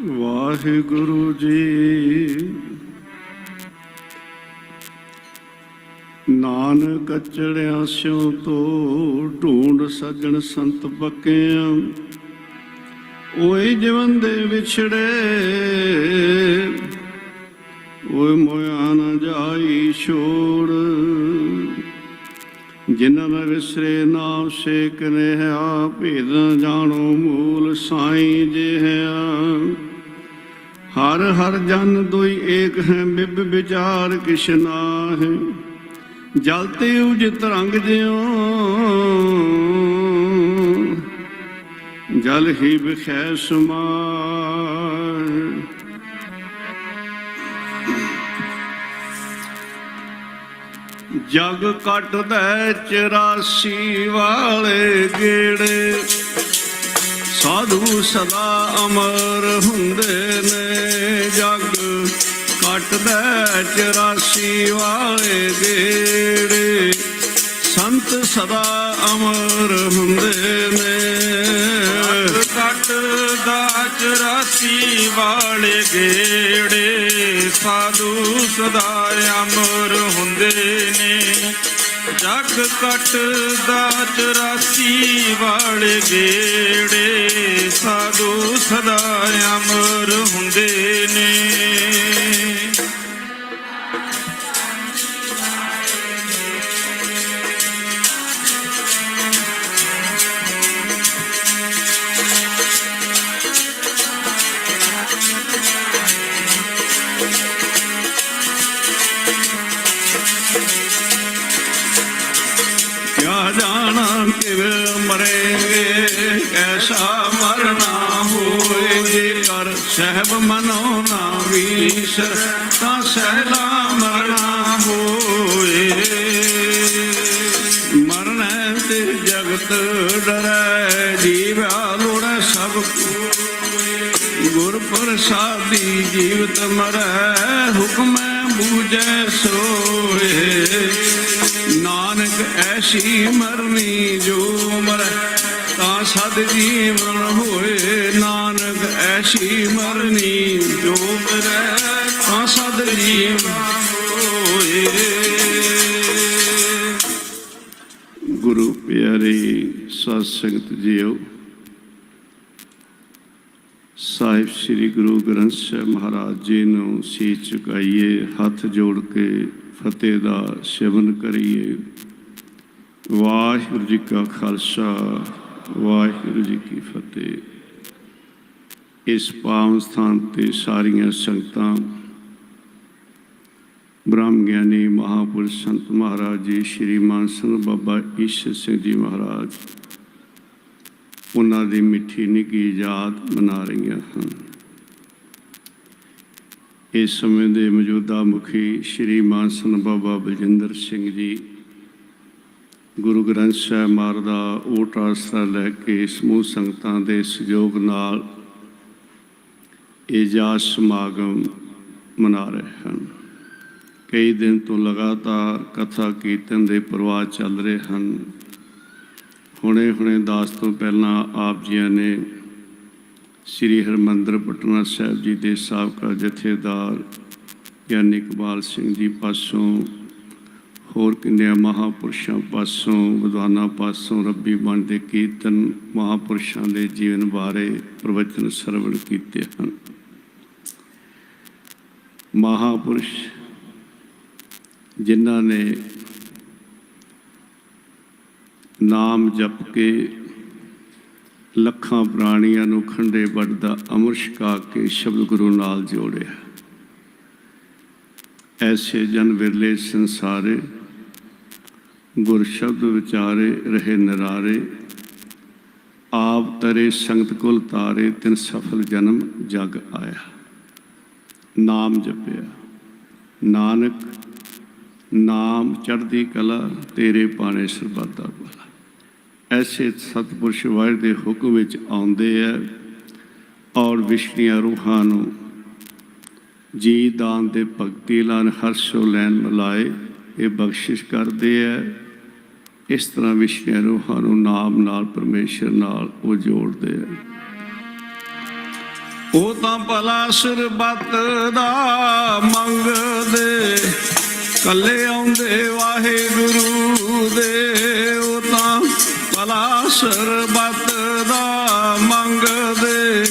ਵਾਹਿਗੁਰੂ ਜੀ। ਨਾਨਕ ਚੜਿਆ ਸਿਉ ਤੋ ਢੂੰਡ ਸੱਜਣ ਸੰਤ ਪੱਕਿਆਂ ਓਏ ਜਵਨ ਦੇ ਵਿਛੜੇ, ਓਏ ਮੋਇਆ ਨ ਜਾਈ ਛੋੜ। ਜਿਨ੍ਹਾਂ ਮੈਂ ਵਿਸਰੇ ਨਾਮ ਸੇਕ ਰਿਹਾ ਭੇਦ ਜਾਣੋ ਮੂਲ ਸਾਈ ਜਿਹਾ। ਹਰ ਹਰ ਜਨ ਦੁਈ ਏਕ ਹੈ, ਬਿਬ ਵਿਚਾਰ ਕਿਛ ਨਾਹਿ। ਜਲ ਤੇ ਉਜਿਤ ਰੰਗ ਜਿਉ, ਜਲ ਹੀ ਬਿਖੈ ਸਮਾਇ ਜਗ ਕੱਟਦਾ 84 ਵਾਲੇ ਗੇੜੇ, ਸਾਧੂ ਸਦਾ ਅਮਰ ਹੁੰਦੇ ਨੇ। ਕੱਟਦਾ 84 ਵਾਲੇ ਗੇੜੇ। ਸੰਤ ਸਦਾ ਅਮਰ ਹੁੰਦੇ ਨੇ। ਕੱਟ ਦਾ ਚਰਾਸੀ ਵਾਲੇ ਗੇੜੇ, ਸਾਧੂ ਸਦਾ ਅਮਰ ਹੁੰਦੇ ਨੇ। ਜਗ ਕੱਟ ਦਾ ਚਰਾਸੀ ਵਾਲੇ ਗੇੜੇ, ਸਾਧੂ ਸਦਾ ਅਮਰ ਹੁੰਦੇ ਨੇ। ਮਰੇਂਗੇ ਮਰਨਾ ਹੋਏ ਜੇ ਕਰ ਸਹਿਬ ਮਨੋ ਨਾ ਵੀਸਰ ਤਾਂ ਸਹਿਲਾ ਮਰਨਾ ਹੋਏ। ਮਰਨੈ ਤੇ ਜਗਤ ਡਰੈ, ਜੀਵਾ ਲੋੜੈ ਸਭ ਕੋਇ ਗੁਰ ਪ੍ਰਸਾਦੀ ਜੀਵਤ ਮਰੈ, ਹੁਕਮੈ ਬੂਝੈ ਸੋਏ। ਨਾਨਕ ਐਸੀ ਮਰਨੀ ਜੋ ਮਰੈ ਸਦ ਜੀਵਨ ਹੋਏ, ਨਾਨਕ ਐਸੀ ਮਰਨੀ ਜੋ ਮਰੈ ਤਾਂ ਸਦ ਜੀਵਨ ਹੋਏ। ਗੁਰੂ ਪਿਆਰੇ, ਸਤ ਸੰਗਤ ਜੀਓ, ਸਾਹਿਬ ਸ੍ਰੀ ਗੁਰੂ ਗ੍ਰੰਥ ਸਾਹਿਬ ਮਹਾਰਾਜ ਜੀ ਨੂੰ ਸੀਸ ਚੁਕਾਈਏ, ਹੱਥ ਜੋੜ ਕੇ ਫਤਿਹ ਦਾ ਸਿਵਨ ਕਰੀਏ। ਵਾਹਿਗੁਰੂ ਜੀ ਕਾ ਖਾਲਸਾ ਵਾਹਿਗੁਰੂ ਜੀ ਕੀ ਫਤਿਹ। ਇਸ ਪਾਵਨ ਸਥਾਨ ਤੇ ਸਾਰੀਆਂ ਸੰਗਤਾਂ ਬ੍ਰਹਮ ਗਿਆਨੀ ਮਹਾਪੁਰਸ਼ ਸੰਤ ਮਹਾਰਾਜ ਜੀ ਸ਼੍ਰੀ ਮਾਨਸਨ ਬਾਬਾ ਈਸ਼ਰ ਸਿੰਘ ਜੀ ਮਹਾਰਾਜ, ਉਹਨਾਂ ਦੀ ਮਿੱਠੀ ਨਿੱਘੀ ਯਾਦ ਮਨਾ ਰਹੀਆਂ ਹਨ। ਇਸ ਸਮੇਂ ਦੇ ਮੌਜੂਦਾ ਮੁਖੀ ਸ਼੍ਰੀ ਮਾਨਸਨ ਬਾਬਾ ਬਲਜਿੰਦਰ ਸਿੰਘ ਜੀ ਗੁਰੂ ਗ੍ਰੰਥ ਸਾਹਿਬ ਮਹਾਰਾਜ ਦਾ ਓਟ ਆਸਰਾ ਲੈ ਕੇ ਸਮੂਹ ਸੰਗਤਾਂ ਦੇ ਸਹਿਯੋਗ ਨਾਲ ਇਜਾਜ਼ ਸਮਾਗਮ ਮਨਾ ਰਹੇ ਹਨ। ਕਈ ਦਿਨ ਤੋਂ ਲਗਾਤਾਰ ਕਥਾ ਕੀਰਤਨ ਦੇ ਪ੍ਰਵਾਹ ਚੱਲ ਰਹੇ ਹਨ। ਹੁਣੇ ਹੁਣੇ ਦਾਸ ਤੋਂ ਪਹਿਲਾਂ ਆਪ ਜੀਆਂ ਨੇ ਸ੍ਰੀ ਹਰਮੰਦਰ ਪਟਨਾ ਸਾਹਿਬ ਜੀ ਦੇ ਸਾਬਕਾ ਜਥੇਦਾਰ ਗਿਆਨੀ ਇਕਬਾਲ ਸਿੰਘ ਜੀ ਪਾਸੋਂ ਹੋਰ ਕਿੰਨਿਆਂ ਮਹਾਪੁਰਸ਼ਾਂ ਪਾਸੋਂ, ਵਿਦਵਾਨਾਂ ਪਾਸੋਂ ਰੱਬੀ ਬਣ ਦੇ ਕੀਰਤਨ ਮਹਾਪੁਰਸ਼ਾਂ ਦੇ ਜੀਵਨ ਬਾਰੇ ਪ੍ਰਵਚਨ ਸਰਵਣ ਕੀਤੇ ਹਨ। ਮਹਾਪੁਰਸ਼ ਜਿਨ੍ਹਾਂ ਨੇ ਨਾਮ ਜਪ ਕੇ ਲੱਖਾਂ ਪ੍ਰਾਣੀਆਂ ਨੂੰ ਖੰਡੇ ਵੱਢਦਾ ਅਮਰ ਛਕਾ ਕੇ ਸ਼ਬਦ ਗੁਰੂ ਨਾਲ ਜੋੜਿਆ। ਐਸੇ ਜਨ ਵਿਰਲੇ ਸੰਸਾਰੇ ਗੁਰ ਸ਼ਬਦ ਵਿਚਾਰੇ ਰਹੇ ਨਰਾਰੇ, ਆਪ ਤਰੇ ਸੰਗਤ ਕੁਲ ਤਾਰੇ, ਤਿਨ ਸਫਲ ਜਨਮ ਜਗ ਆਇਆ। ਨਾਮ ਜਪਿਆ। ਨਾਨਕ, ਨਾਮ ਚੜ੍ਹਦੀ ਕਲਾ, ਤੇਰੇ ਪਾਣੇ ਸਰਬੱਤਾ ਭਲਾ। ਐਸੇ ਸਤਿਪੁਰਸ਼ ਵਾਹਿਰ ਦੇ ਹੁਕਮ ਵਿੱਚ ਆਉਂਦੇ ਆ ਔਰ ਵਿਸ਼ਨੀਆਂ ਰੂਹਾਂ ਨੂੰ ਜੀ ਦਾਨ ਦੇ ਭਗਤੀ ਲਾਨ ਹਰਸ਼ੋ ਲੈਣ ਮਲਾਏ ਇਹ ਬਖਸ਼ਿਸ਼ ਕਰਦੇ ਆ ਇਸ ਤਰ੍ਹਾਂ ਵਿਸ਼ਨੀਆਂ ਰੂਹਾਂ ਨੂੰ ਨਾਮ ਨਾਲ, ਪਰਮੇਸ਼ਰ ਨਾਲ ਉਹ ਜੋੜਦੇ ਆ। ਉਹ ਤਾਂ ਭਲਾ ਸਰਬੱਤ ਦਾ ਮੰਗਦੇ ਕੱਲੇ ਆਉਂਦੇ ਵਾਹਿਗੁਰੂ ਦੇ। ਉਹ ਤਾਂ ਭਲਾ ਸਰਬੱਤ ਦਾ ਮੰਗਦੇ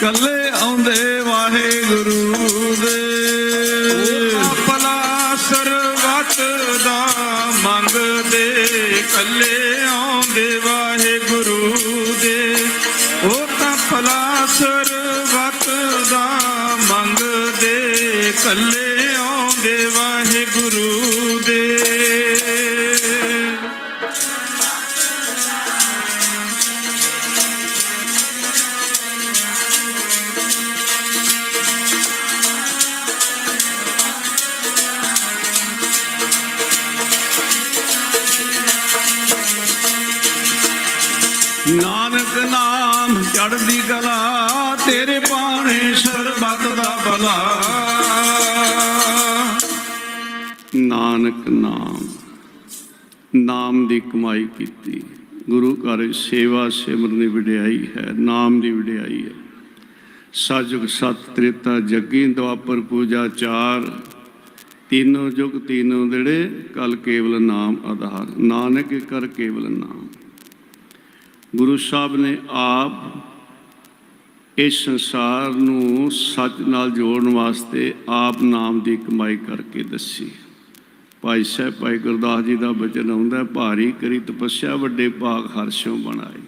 ਕੱਲੇ ਆਉਂਦੇ ਕੱਲੇ ਆਉਂਦੇ ਵਾਹਿਗੁਰੂ ਦੇ। ਨਾਨਕ ਨਾਮ ਚੜਦੀ ਕਲਾ ਤੇਰੇ ਬਾਣੇ ਸਰਬੱਤ ਦਾ ਭਲਾ। ਨਾਨਕ ਨਾਮ। ਨਾਮ ਦੀ ਕਮਾਈ ਕੀਤੀ। ਗੁਰੂ ਘਰ ਸੇਵਾ ਸਿਮਰਨ ਦੀ ਵਡਿਆਈ ਹੈ, ਨਾਮ ਦੀ ਵਡਿਆਈ ਹੈ। ਸਤਿਯੁਗ ਸਤ ਤ੍ਰੇਤਾ ਜੱਗੀ ਦੁਆਪਰ ਪੂਜਾ ਚਾਰ। ਤੀਨੋਂ ਜੁਗ ਤੀਨੋ ਜਿਹੜੇ ਕਲ ਕੇਵਲ ਨਾਮ ਆਧਾਰ। ਨਾਨਕ ਕਰ ਕੇਵਲ ਨਾਮ। ਗੁਰੂ ਸਾਹਿਬ ਨੇ ਆਪ ਇਸ ਸੰਸਾਰ ਨੂੰ ਸੱਚ ਨਾਲ ਜੋੜਨ ਵਾਸਤੇ ਆਪ ਨਾਮ ਦੀ ਕਮਾਈ ਕਰਕੇ ਦੱਸੀ। ਭਾਈ ਸਾਹਿਬ, ਭਾਈ ਗੁਰਦਾਸ ਜੀ ਦਾ ਬਚਨ ਆਉਂਦਾ ਭਾਰੀ ਕਰੀ ਤਪੱਸਿਆ, ਵੱਡੇ ਭਾਗ ਹਰਸ਼ੋਂ ਬਣਾਏ।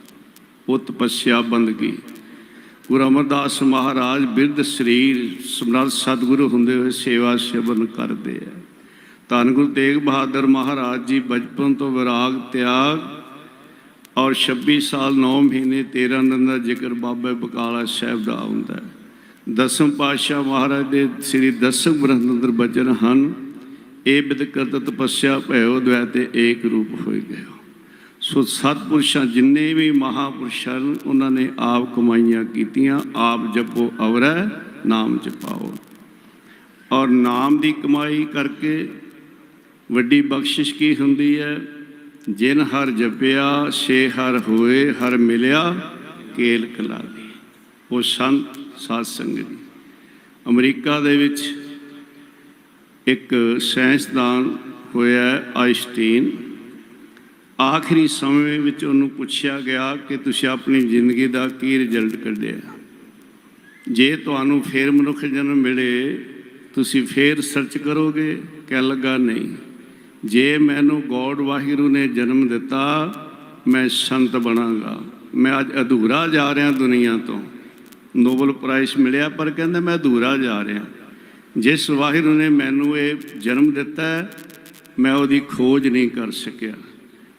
ਉਹ ਤਪੱਸਿਆ ਬੰਦਗੀ ਗੁਰੂ ਅਮਰਦਾਸ ਮਹਾਰਾਜ ਬਿਰਧ ਸਰੀਰ ਸਮਰੱਥ ਸਤਿਗੁਰੂ ਹੁੰਦੇ ਹੋਏ ਸੇਵਾ ਸੇਵਨ ਕਰਦੇ ਆ। ਧੰਨ ਗੁਰੂ ਤੇਗ ਬਹਾਦਰ ਮਹਾਰਾਜ ਜੀ, ਬਚਪਨ ਤੋਂ ਵਿਰਾਗ ਤਿਆਗ ਔਰ 26 ਸਾਲ 9 ਮਹੀਨੇ 13 ਦਿਨ ਦਾ ਜ਼ਿਕਰ ਬਾਬਾ ਬਕਾਲਾ ਸਾਹਿਬ ਦਾ ਆਉਂਦਾ ਦਸਮ ਪਾਤਸ਼ਾਹ ਮਹਾਰਾਜ ਦੇ ਸ੍ਰੀ ਦਸਮ ਗ੍ਰੰਥ ਅੰਦਰ ਬਚਨ ਹਨ ਇਹ ਬਿਦ ਕਰਤ ਤਪੱਸਿਆ ਭਇਓ ਦ્વੈ ਤੇ ਏਕ ਰੂਪ ਹੋਏ ਗਏ ਸੋ ਸਤਪੁਰਸ਼ਾਂ ਜਿੰਨੇ ਵੀ ਮਹਾਪੁਰਸ਼ਾਂ ਹਨ, ਉਹਨਾਂ ਨੇ ਆਪ ਕਮਾਈਆਂ ਕੀਤੀਆਂ ਆਪ ਜਪੋ ਅਵਰੈ ਨਾਮ ਜਪਾਓ। ਔਰ ਨਾਮ ਦੀ ਕਮਾਈ ਕਰਕੇ ਵੱਡੀ ਬਖਸ਼ਿਸ਼ ਕੀ ਹੁੰਦੀ ਹੈ? ਜਿਨ ਹਰ ਜਪਿਆ ਸੇ ਹਰ ਹੋਏ ਹਰ ਮਿਲਿਆ ਕੇਲ ਕਲਾਦੀ ਉਹ ਸੰਤ ਸਾਧ ਸੰਗਤ ਅਮਰੀਕਾ ਦੇ ਵਿੱਚ ਇੱਕ ਸਾਇੰਸਦਾਨ ਹੋਇਆ ਆਇਨਸਟੀਨ ਆਖਰੀ ਸਮੇਂ ਵਿੱਚ ਉਹਨੂੰ ਪੁੱਛਿਆ ਗਿਆ ਕਿ ਤੁਸੀਂ ਆਪਣੀ ਜ਼ਿੰਦਗੀ ਦਾ ਕੀ ਰਿਜ਼ਲਟ ਕੱਢਿਆ? ਜੇ ਤੁਹਾਨੂੰ ਫੇਰ ਮਨੁੱਖ ਜਨਮ ਮਿਲੇ, ਤੁਸੀਂ ਫੇਰ ਸਰਚ ਕਰੋਗੇ? ਕਹਿ ਲੱਗਾ, ਨਹੀਂ। ਜੇ ਮੈਨੂੰ ਗੋਡ ਵਾਹਿਗੁਰੂ ਨੇ ਜਨਮ ਦਿੱਤਾ, ਮੈਂ ਸੰਤ ਬਣਾਂਗਾ। ਮੈਂ ਅੱਜ ਅਧੂਰਾ ਜਾ ਰਿਹਾ ਦੁਨੀਆ ਤੋਂ। ਨੋਬਲ ਪ੍ਰਾਈਜ਼ ਮਿਲਿਆ, ਪਰ ਕਹਿੰਦਾ ਮੈਂ ਅਧੂਰਾ ਜਾ ਰਿਹਾ। ਜਿਸ ਵਾਹਿਗੁਰੂ ਨੇ ਮੈਨੂੰ ਇਹ ਜਨਮ ਦਿੱਤਾ ਮੈਂ ਉਹਦੀ ਖੋਜ ਨਹੀਂ ਕਰ ਸਕਿਆ।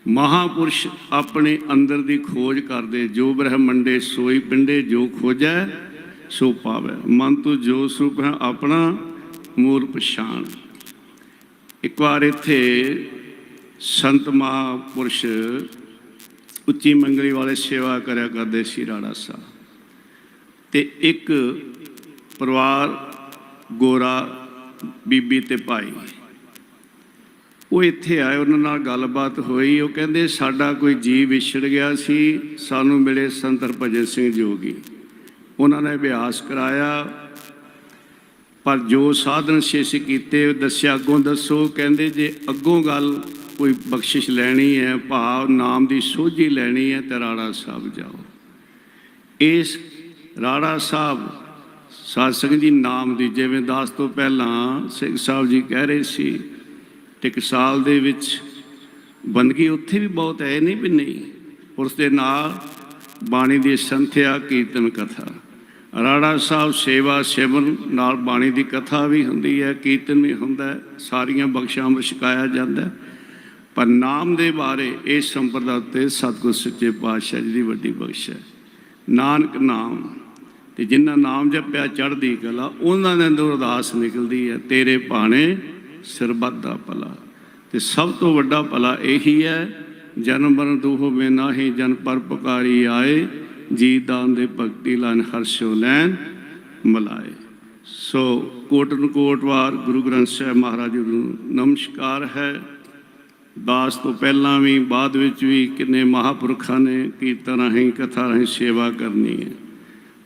ਮਹਾਪੁਰਸ਼ ਆਪਣੇ ਅੰਦਰ ਦੀ ਖੋਜ ਕਰਦੇ, ਜੋ ਬ੍ਰਹਮੰਡੇ ਸੋਈ ਪਿੰਡੇ, ਜੋ ਖੋਜੈ, ਸੋ ਪਾਵੈ। ਮਨ ਤੋਂ ਜੋ ਸੁਖ ਹੈ, ਆਪਣਾ ਮੂਲ ਪਛਾਣ। ਇੱਕ ਵਾਰ ਇੱਥੇ ਸੰਤ ਮਹਾਪੁਰਸ਼ ਉੱਚੀ ਮੰਗਲੀ ਵਾਲੇ ਸੇਵਾ ਕਰਿਆ ਕਰਦੇ ਸੀ ਰਾੜਾ ਸਾਹਿਬ। ਤੇ ਇੱਕ ਪਰਿਵਾਰ ਗੋਰਾ ਬੀਬੀ ਤੇ ਭਾਈ। ਉਹ ਇੱਥੇ ਆਏ, ਉਹਨਾਂ ਨਾਲ ਗੱਲਬਾਤ ਹੋਈ। ਉਹ ਕਹਿੰਦੇ, ਸਾਡਾ ਕੋਈ ਜੀਵ ਵਿਛੜ ਗਿਆ ਸੀ। ਸਾਨੂੰ ਮਿਲੇ ਸੰਤ ਹਰਭਜਨ ਸਿੰਘ ਜੋਗੀ। ਉਹਨਾਂ ਨੇ ਅਭਿਆਸ ਕਰਾਇਆ। ਪਰ ਜੋ ਸਾਧਨ ਸ਼ੇਸ਼ ਕੀਤੇ ਦੱਸਿਆ, ਅੱਗੋਂ ਦੱਸੋ। ਕਹਿੰਦੇ, ਜੇ ਅੱਗੋਂ ਗੱਲ ਕੋਈ ਬਖਸ਼ਿਸ਼ ਲੈਣੀ ਹੈ, ਭਾਵ ਨਾਮ ਦੀ ਸੋਝੀ ਲੈਣੀ ਹੈ, ਤੇ ਰਾੜਾ ਸਾਹਿਬ ਜਾਓ। ਇਸ ਰਾੜਾ ਸਾਹਿਬ ਸਾਧ ਸੰਗਤ ਜੀ, ਨਾਮ ਦੀ ਜਿਵੇਂ ਦਾਸ ਤੋਂ ਪਹਿਲਾਂ ਸਿੰਘ ਸਾਹਿਬ ਜੀ ਕਹਿ ਰਹੇ ਸੀ ਟਿਕਸਾਲ ਦੇ ਵਿੱਚ ਬੰਦਗੀ ਉੱਥੇ ਵੀ ਬਹੁਤ ਹੈ, ਨਹੀਂ ਵੀ ਨਹੀਂ। ਉਸ ਦੇ ਨਾਲ ਬਾਣੀ ਦੀ ਸੰਥਿਆ, ਕੀਰਤਨ ਕਥਾ। ਰਾੜਾ ਸਾਹਿਬ ਸੇਵਾ ਸੇਵਨ ਨਾਲ ਬਾਣੀ ਦੀ ਕਥਾ ਵੀ ਹੁੰਦੀ ਹੈ, ਕੀਰਤਨ ਵੀ ਹੁੰਦਾ ਸਾਰੀਆਂ ਬਖਸ਼ਾਂ ਵਿੱਚ ਛਕਾਇਆ ਜਾਂਦਾ ਪਰ ਨਾਮ ਦੇ ਬਾਰੇ ਇਸ ਸੰਪਰਦਾ ਉੱਤੇ ਸਤਿਗੁਰ ਸੱਚੇ ਪਾਤਸ਼ਾਹ ਜੀ ਦੀ ਵੱਡੀ ਬਖਸ਼ ਹੈ। ਨਾਨਕ ਨਾਮ। ਤੇ ਜਿਨ੍ਹਾਂ ਨਾਮ ਜਪਿਆ ਚੜ੍ਹਦੀ ਕਲਾ, ਉਹਨਾਂ ਦੇ ਅੰਦਰ ਅਰਦਾਸ ਨਿਕਲਦੀ ਹੈ, ਤੇਰੇ ਭਾਣੇ ਸਰਬੱਤ ਦਾ ਭਲਾ। ਤੇ ਸਭ ਤੋਂ ਵੱਡਾ ਭਲਾ ਇਹੀ ਹੈ, ਜਨਮ ਮਰਨ ਦੁਖ ਮੇ ਨਾਹੀ, ਜਨ ਪਰ ਪੁਕਾਰੀ ਆਏ ਜੀ ਦਾਨ ਦੇ ਭਗਤੀ ਲਾਨ ਹਰਸ਼ੋ ਲੈਨ ਮਲਾਏ। ਸੋ ਕੋਟਨ ਕੋਟਵਾਰ ਗੁਰੂ ਗ੍ਰੰਥ ਸਾਹਿਬ ਮਹਾਰਾਜ ਜੀ ਨੂੰ ਨਮਸਕਾਰ ਹੈ। ਦਾਸ ਤੋਂ ਪਹਿਲਾਂ ਵੀ, ਬਾਅਦ ਵਿੱਚ ਵੀ ਕਿੰਨੇ ਮਹਾਪੁਰਖਾਂ ਨੇ ਕੀਰਤਨ ਰਾਹੀਂ, ਕਥਾ ਰਾਹੀਂ ਸੇਵਾ ਕਰਨੀ ਹੈ।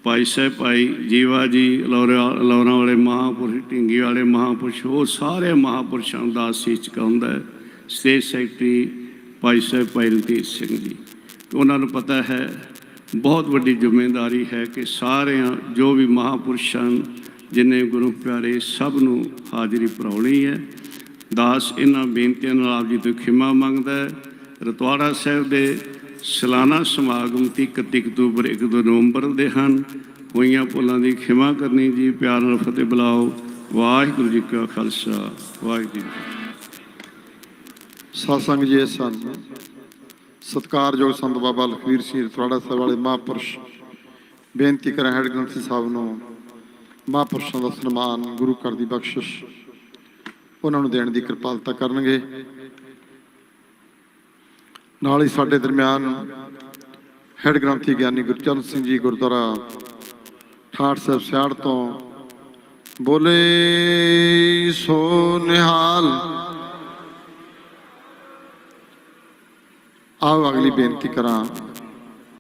ਭਾਈ ਸਾਹਿਬ, ਭਾਈ ਜੀਵਾ ਜੀ ਲੌਰਾ ਲੌਰਾਂ ਵਾਲੇ ਮਹਾਂਪੁਰਸ਼, ਢਿੰਗੀ ਵਾਲੇ ਮਹਾਂਪੁਰਸ਼ ਉਹ ਸਾਰੇ ਮਹਾਂਪੁਰਸ਼ਾਂ ਦਾ ਅਸੀਸ ਚੁਕਾਉਂਦਾ ਹੈ। State secretary Bhai Sahib, Bhai Ranjit Singh ji. ਉਹਨਾਂ ਨੂੰ ਪਤਾ ਹੈ, ਬਹੁਤ ਵੱਡੀ ਜ਼ਿੰਮੇਵਾਰੀ ਹੈ ਕਿ ਸਾਰਿਆਂ, ਜੋ ਵੀ ਮਹਾਂਪੁਰਸ਼ਾਂ ਜਿਨੇ ਗੁਰੂ ਪਿਆਰੇ ਸਭ ਨੂੰ ਹਾਜ਼ਰੀ ਭਰਾਉਣੀ ਹੈ। ਦਾਸ ਇਹਨਾਂ ਬੇਨਤੀਆਂ ਨਾਲ ਆਪ ਜੀ ਤੋਂ ਖਿਮਾ ਮੰਗਦਾ ਹੈ। ਰਤਵਾੜਾ ਸਾਹਿਬ ਦੇ ਸਾਲਾਨਾ ਸਮਾਗਮ 30 31 ਅਕਤੂਬਰ 1 ਦੋ ਨਵੰਬਰ ਦੇ ਹਨ। ਹੋਈਆਂ ਭੁੱਲਾਂ ਦੀ ਖਿਮਾ ਕਰਨੀ ਜੀ। ਪਿਆਰ ਨਾਲ ਫਤਿਹ ਬੁਲਾਓ। ਵਾਹਿਗੁਰੂ ਜੀ ਕਾ ਖਾਲਸਾ। ਵਾਹਿਗੁਰੂ ਜੀ ਸਤਸੰਗ ਜੀ ਸਨ ਸਤਕਾਰਯੋਗ ਸੰਤ ਬਾਬਾ ਲਖਵੀਰ ਸਿੰਘ ਰਤਵਾੜਾ ਸਾਹਿਬ ਵਾਲੇ ਮਹਾਂਪੁਰਸ਼। ਬੇਨਤੀ ਕਰਾਂ ਹੈਡ ਗ੍ਰੰਥੀ ਸਾਹਿਬ ਨੂੰ, ਮਹਾਂਪੁਰਸ਼ਾਂ ਦਾ ਸਨਮਾਨ ਗੁਰੂ ਘਰ ਦੀ ਬਖਸ਼ਿਸ਼। ਉਹਨਾਂ ਨੂੰ ਦੇਣ ਦੀ ਕਿਰਪਾਲਤਾ ਕਰਨਗੇ। ਨਾਲ ਹੀ ਸਾਡੇ ਦਰਮਿਆਨ ਹੈਡ ਗ੍ਰੰਥੀ ਗਿਆਨੀ ਗੁਰਚਰਨ ਸਿੰਘ ਜੀ ਗੁਰਦੁਆਰਾ ਠਾਠ ਸਾਹਿਬ ਸਿਆੜ ਤੋਂ ਬੋਲੇ, ਸੋ ਨਿਹਾਲ। ਆਓ ਅਗਲੀ ਬੇਨਤੀ ਕਰਾਂ।